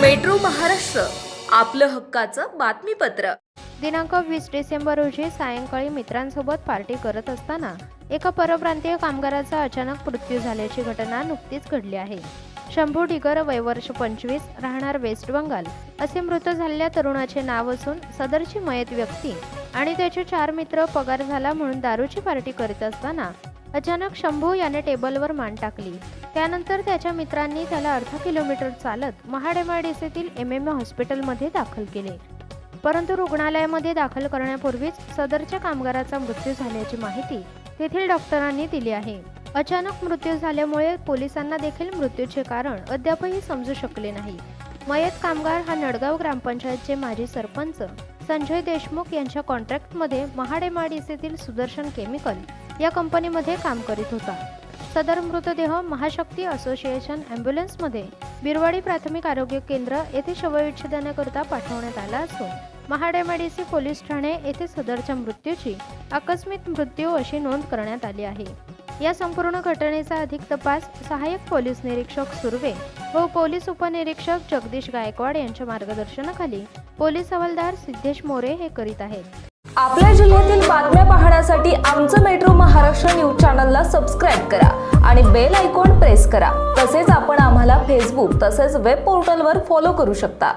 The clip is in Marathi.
मेट्रो महाराष्ट्र आपलं हक्काचं बातमीपत्र. दिनांक वीस डिसेंबर रोजी सायंकाळी मित्रांसोबत पार्टी करत असताना एका परप्रांतीय कामगाराचा अचानक मृत्यू झाल्याची घटना नुकतीच घडली आहे. शंभू डिगर वयवर्ष पंचवीस राहणार वेस्ट बंगाल असे मृत झालेल्या तरुणाचे नाव असून सदरची मयत व्यक्ती आणि त्याचे चार मित्र पगार झाला म्हणून दारूची पार्टी करीत असताना अचानक शंभू याने टेबलवर मान टाकली. त्यानंतर त्याच्या मित्रांनी त्याला अर्धा किलोमीटर चालत महाड एम एम एम हॉस्पिटलमध्ये दाखल केले. परंतु रुग्णालयामध्ये दाखल करण्यापूर्वीच सदरच्या कामगाराचा मृत्यू झाल्याची माहिती तेथील डॉक्टरांनी दिली आहे. अचानक मृत्यू झाल्यामुळे पोलिसांना देखील मृत्यूचे कारण अद्यापही समजू शकले नाही. मयत कामगार हा नडगाव ग्रामपंचायतचे माजी सरपंच. संजय देशमुख यांच्या कॉन्ट्रॅक्टमध्ये महाड सुदर्शन केमिकल या कंपनीमध्ये काम करीत होता. सदर मृतदेह महाशक्ती असोसिएशन ॲम्ब्युलन्समध्ये बिरवाडी प्राथमिक आरोग्य केंद्र येथे शवविच्छेदनाकरिता पाठवण्यात आला असून महाडेमाडीसी पोलीस ठाणे येथे सदरच्या मृत्यूची आकस्मिक मृत्यू अशी नोंद करण्यात आली आहे. या संपूर्ण घटनेचा अधिक तपास सहाय्यक पोलीस निरीक्षक सुर्वे व पोलीस उपनिरीक्षक जगदीश गायकवाड यांच्या मार्गदर्शनाखाली पोलीस हवालदार सिद्धेश मोरे हे करीत आहेत. आपल्या जिल्ह्यातील बातम्या पाहण्यासाठी आमचं मेट्रो महाराष्ट्र न्यूज चॅनलला सबस्क्राईब करा आणि बेल आयकॉन प्रेस करा. तसेच आपण आम्हाला फेसबुक तसेच वेब पोर्टलवर फॉलो करू शकता.